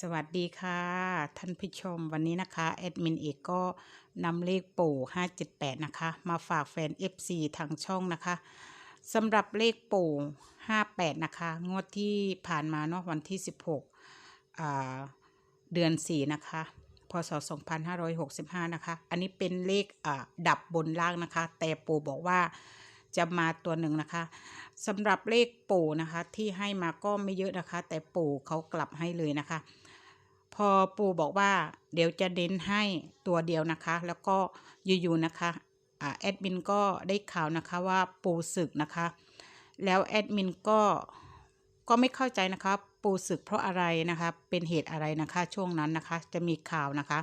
สวัสดีค่ะ ท่านผู้ชมวันนี้นะคะแอดมินเอกก็นำเลขปู่ 578 นะคะ มาฝากแฟน FC ทางช่องนะคะสำหรับเลขปู่ 58 นะคะ งวดที่ผ่านมาเนาะวันที่ 16 เดือน 4 นะคะ พศ 2565 นะคะ อันนี้เป็นเลขดับบนล่างนะคะ แต่ปู่บอกว่าจะมาตัวหนึ่งนะคะสำหรับเลขปู่นะคะที่ให้มาก็ไม่เยอะนะคะ แต่ปู่เขากลับให้เลยนะคะ พอปู่บอกว่าเดี๋ยวจะเน้นให้ตัวเดียวนะคะ แล้วก็อยู่ๆนะคะอ่าแอดมินก็ได้ข่าวนะคะว่าปู่ศึกนะคะ แล้วแอดมินก็ก็ไม่เข้าใจนะคะปู่ศึกเพราะอะไรนะคะ เป็นเหตุอะไรนะคะ ช่วงนั้นนะคะ จะมีข่าวนะคะ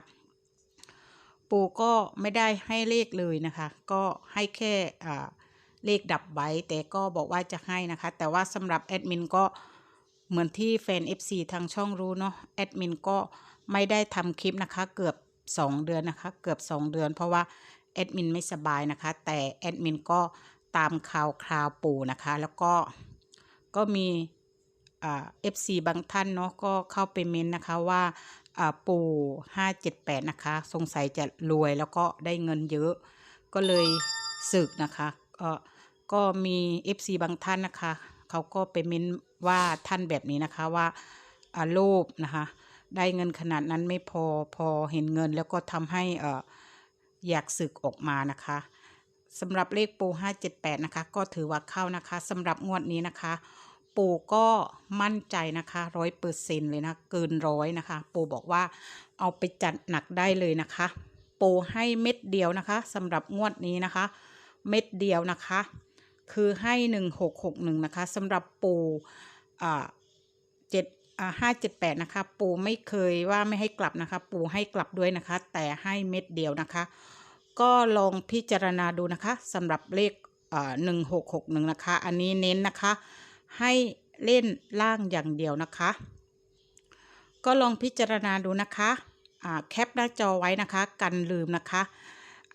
ปู่ก็ไม่ได้ให้เลขเลยนะคะ ก็ให้แค่อ่าเลขดับไว้แต่ก็บอกว่าจะให้นะคะ แต่ว่าสำหรับแอดมินก็ เหมือนที่แฟน FC ทางช่องรู้เนาะแอดมินก็ไม่ได้ทำคลิปนะคะ เกือบ 2 เดือนนะคะ เกือบ 2 เดือน เพราะว่าแอดมินไม่สบายนะคะ แต่แอดมินก็ตามข่าวคราวปู่นะคะ แล้วก็ก็มีเอ่า FC บางท่านเนาะก็เข้าไปเม้นต์นะคะว่าอ่าปู่578นะคะ สงสัยจะรวยแล้วก็ได้เงินเยอะ ก็เลยสึกนะคะ ก็ก็มี FC บางท่านนะคะ เขาก็ไปเม้นว่าท่านแบบนี้นะคะว่าอาโลภนะคะ ได้เงินขนาดนั้นไม่พอพอเห็นเงินแล้วก็ทำให้อออยากสึกออกมานะคะสำหรับเลขปู 578 นะคะ ก็ถือว่าเข้านะคะสำหรับงวดนี้นะคะ ปู่ก็มั่นใจนะคะร้อยเปอร์เซ็นเลยนะ เกินร้อยนะคะ ปู่บอกว่าเอาไปจัดหนักได้เลยนะคะ ปู่ให้เม็ดเดียวนะคะสำหรับงวดนี้นะคะ เม็ดเดียวนะคะ คือให้หนึ่งหกหกหนึ่งนะคะสำหรับปูอ่เจ็ดอ่าห้าเจ็ดแปดนะคะ ปูไม่เคยว่าไม่ให้กลับนะคะ ปูให้กลับด้วยนะคะ แต่ให้เม็ดเดียวนะคะ ก็ลองพิจารณาดูนะคะสำหรับเลขหนึ่งหกหกหนึ่งนะคะ อันนี้เน้นนะคะ ให้เล่นล่างอย่างเดียวนะคะ ก็ลองพิจารณาดูนะคะอ่าแคปหน้าจอไว้นะคะ กันลืมนะคะ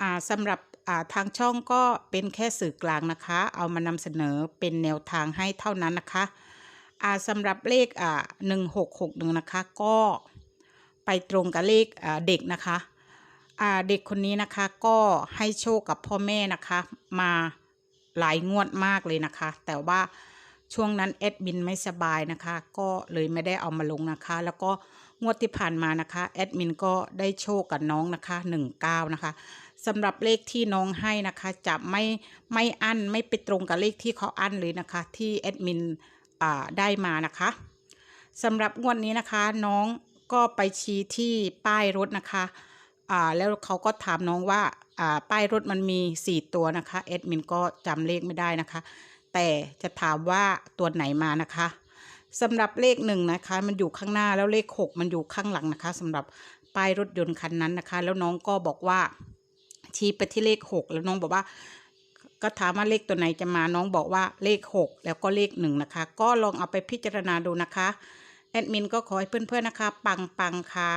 อ่าสำหรับ ทางช่องก็เป็นแค่สื่อกลางนะคะ เอามานำเสนอเป็นแนวทางให้เท่านั้นนะคะอาสำหรับเลขอ่าหนึ่งหกหกหนึ่งนะคะก็ไปตรงกับเลขอ่าเด็กนะคะอ่าเด็กคนนี้นะคะก็ให้โชคกับพ่อแม่นะคะมาหลายงวดมากเลยนะคะ แต่ว่าช่วงนั้นแอดมินไม่สบายนะคะ ก็เลยไม่ได้เอามาลงนะคะ แล้วก็งวดที่ผ่านมานะคะแอดมินก็ได้โชคกับน้องนะคะ 19 นะคะ สำหรับเลขที่น้องให้นะคะจะไม่ไม่อั้นไม่ไปตรงกับเลขที่เขาอั้นเลยนะคะ ที่แอดมินได้มานะคะสำหรับงวดนี้นะคะน้องก็ไปชี้ที่ป้ายรถนะคะอ่าแล้วเขาก็ถามน้องว่าอ่าป้ายรถมันมี 4 ตัวนะคะแอดมินก็จำเลขไม่ได้นะคะ แต่จะถามว่าตัวไหนมานะคะสำหรับเลขหนึ่งนะคะ มันอยู่ข้างหน้าแล้วเลขหกมันอยู่ข้างหลังนะคะสำหรับป้ายรถยนต์คันนั้นนะคะ แล้วน้องก็บอกว่า ชี้ไปที่เลขหกแล้วน้องบอกว่า ก็ถามว่าเลขตัวไหนจะมาน้องบอกว่าเลขหกแล้วก็เลขหนึ่งนะคะ ก็ลองเอาไปพิจารณาดูนะคะ แอดมินก็ขอให้เพื่อนๆนะคะ ปังปังค่ะ